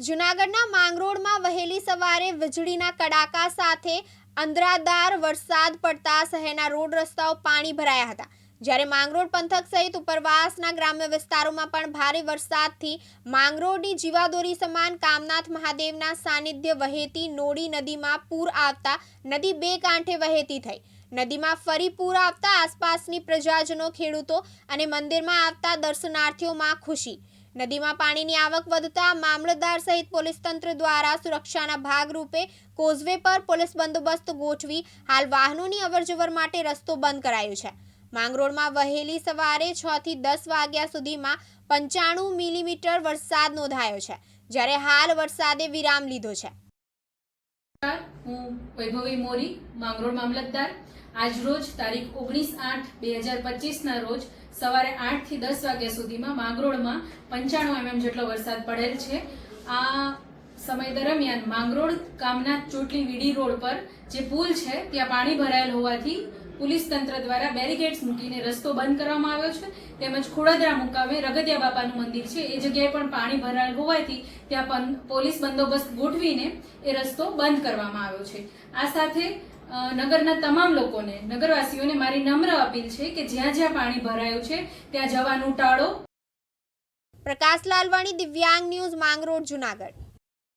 જૂનાગઢના માંગરોળમાં વહેલી સવારે વીજળીના કડાકા સાથે અંધરાધાર વરસાદ પડતા શહેરના રોડ રસ્તાઓ પાણી ભરાયા હતા. જ્યારે માંગરોળ પંથક સહિત ઉપરવાસના ગ્રામ્ય વિસ્તારોમાં પણ ભારે વરસાદથી માંગરોળની જીવાદોરી સમાન કામનાથ મહાદેવના સાનિધ્ય વહેતી નોડી નદીમાં પૂર આવતા નદી બે કાંઠે વહેતી થઈ. નદીમાં ફરી પૂર આવતા આસપાસની પ્રજાજનો ખેડૂતો અને મંદિરમાં આવતા દર્શનાર્થીઓમાં ખુશી. નદીમાં પાણીની આવક વધતા મામલતદાર સહિત પોલીસ તંત્ર દ્વારા સુરક્ષાના ભાગરૂપે કોઝવે પર પોલીસ બંદોબસ્ત ગોઠવી હાલ વાહનોની અવરજવર માટે રસ્તો બંધ કરાયો છે. માંગરોળમાં વહેલી સવારે છ થી દસ વાગ્યા સુધીમાં પંચાણું મિલીમીટર વરસાદ નોંધાયો છે, જ્યારે હાલ વરસાદે વિરામ લીધો છે. હું વૈભવી મોરી, માંગરોળ મામલતદાર. આજરોજ તારીખ ઓગણીસ આઠ બે હજાર પચીસના રોજ સવારે આઠથી દસ વાગ્યા સુધીમાં માંગરોળમાં પંચાણું એમએમ જેટલો વરસાદ પડેલ છે. આ સમય દરમિયાન માંગરોળ ગામના ચોટલી વીડી રોડ પર જે પુલ છે, ત્યાં પાણી ભરાયેલ હોવાથી પોલીસ તંત્ર દ્વારા બેરિકેડ્સ મૂકીને રસ્તો બંધ કરવામાં આવ્યો છે. તેમજ ખોડાદરા મુકામે રગતિયા બાપાનું મંદિર છે. એ જગ્યાએ પણ પાણી ભરાયેલ હોવાથી ત્યાં પોલીસ બંદોબસ્ત ગોઠવીને એ રસ્તો બંધ કરવામાં આવ્યો છે. આ સાથે નગરના તમામ લોકોને, નગરવાસીઓને મારી નમ્ર અપીલ છે કે જ્યાં જ્યાં પાણી ભરાયું છે, ત્યાં જવાનું ટાળો. પ્રકાશ લાલવાણી, દિવ્યાંગ ન્યૂઝ માંગરોળ, જુનાગઢ.